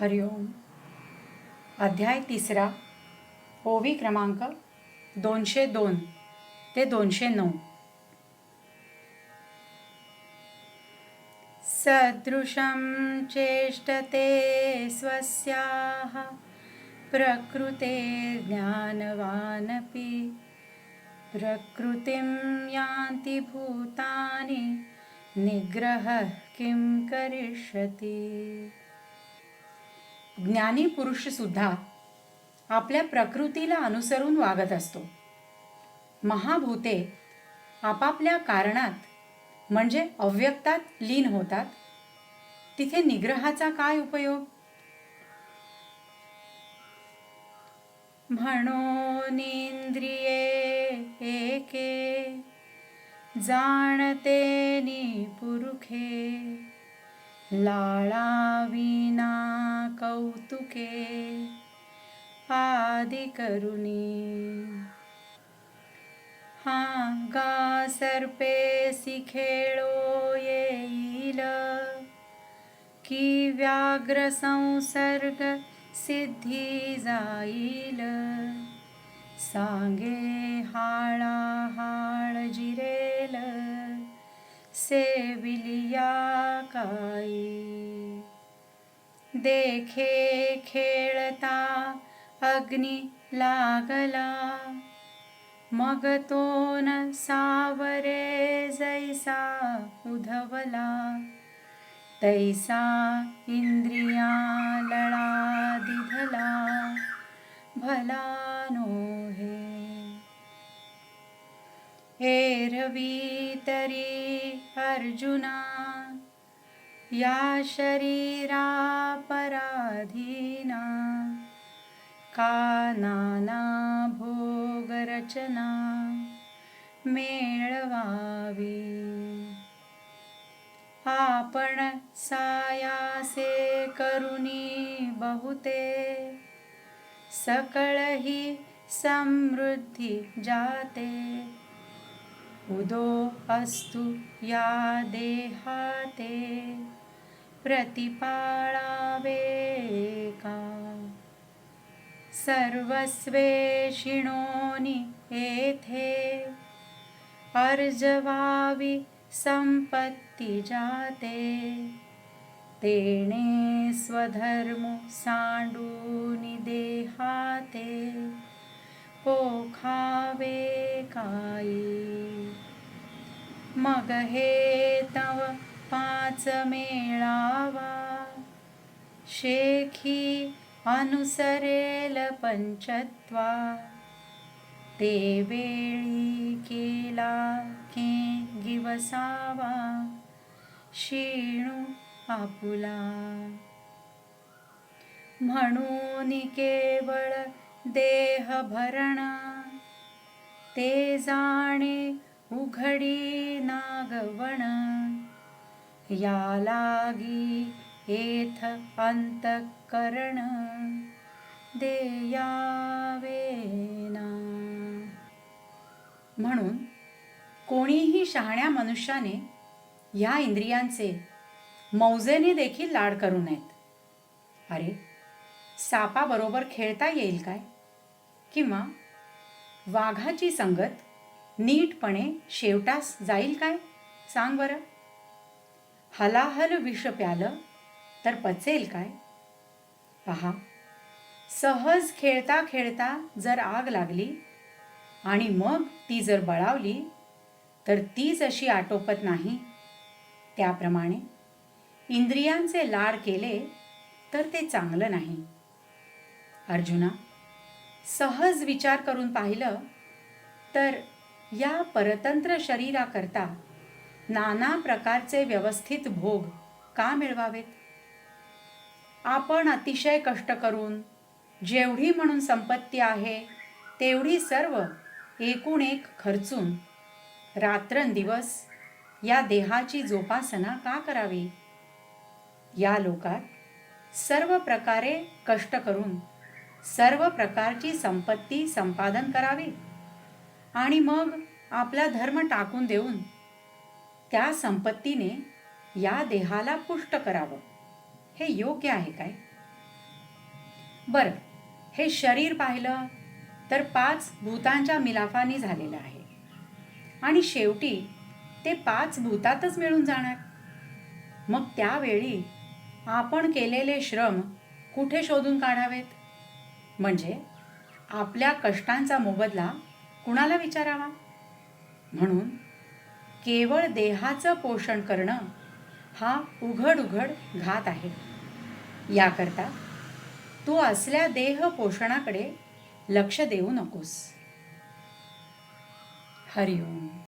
हरिओम. अध्याय तिसरा ओवी क्रमांक दोनशे दोन ते दोनशे नऊ. सदृशं चेष्टते स्वस्याः प्रकृते ज्ञानवानपि. प्रकृतिं यान्ति भूतानि निग्रहः किं करिष्यति? ज्ञानी पुरुष सुद्धा आपल्या प्रकृतीला अनुसरून वागत असतो. महाभूते आपापल्या कारणात म्हणजे अव्यक्तात लीन होतात. तिथे निग्रहाचा काय उपयोग? म्हणून इंद्रिये एके जाणते नि पुरुखे. लाळाविना कौतुके आदि करुणी। हा गा सर्पेसी खेळो येईल की व्याघ्र संसर्ग सिद्धी जाईल। सांगे हाळा हाळ जिरेल सेविलिया काई देखे खेळता अग्नी लागला. मग तो न सावरे जैसा उधवला. तैसा इंद्रिया लळा दिधला. भला नोहे. एरवी तरी अर्जुना या शरीरा पराधीना का नाना भोगरचना मेळवावी. आपण सायासे करुणी बहुते सकळही समृद्धी जाते. उदो अस्तु या देहाते. प्रतिपाळावे का सर्वस्वेषिणोनि एथे। येथे अर्जवावी संपत्ती जाते। तेणे स्वधर्म सांडूनि देहाते। पोखावे काई मग हे तव पाच मेळावा. शेखी अनुसरेल पंचत्वा. ते वेळी केला के गिवसावा शिणू आपुला. म्हणून केवळ देह भरण ते जाणे उघडी नागवण. या लागी येथ अंतकरण देयावेना. म्हणून कोणीही शहाण्या मनुष्याने या इंद्रियांचे मौजेने देखील लाड करू नयेत. अरे सापाबरोबर खेळता येईल काय? किंवा वाघाची संगत नीटपणे शेवटास जाईल काय? सांग बरं. हलाहल विष प्यालं तर पचेल काय? पहा सहज खेळता खेळता जर आग लागली आणि मग ती जर बळावली तर तीच अशी आटोपत नाही. त्याप्रमाणे इंद्रियांचे लाड केले तर ते चांगलं नाही. अर्जुना सहज विचार करून पाहिलं तर या परतंत्र शरीराकरता नाना प्रकारचे व्यवस्थित भोग का मिळवावेत? आपण अतिशय कष्ट करून जेवढी म्हणून संपत्ती आहे तेवढी सर्व एकूण एक खर्चून रात्रंदिवस या देहाची जोपासना का करावी? या लोकात सर्व प्रकारे कष्ट करून सर्व प्रकारची संपत्ती संपादन करावी. आणि मग आपला धर्म टाकून देऊन त्या संपत्तीने या देहाला पुष्ट करावं. हे योग्य आहे काय? बरं हे शरीर पाहिलं तर पाच भूतांच्या मिलाफानी झालेलं आहे. आणि शेवटी ते पाच भूतातच मिळून जाणार. मग त्यावेळी आपण केलेले श्रम कुठे शोधून काढावेत? म्हणजे आपल्या कष्टांचा मोबदला कुणाला विचारावा? म्हणून केवळ देहाचं पोषण करणं हा उघड उघड घात आहे. याकरता तू असल्या देह पोषणाकडे लक्ष देऊ नकोस. हरिओम.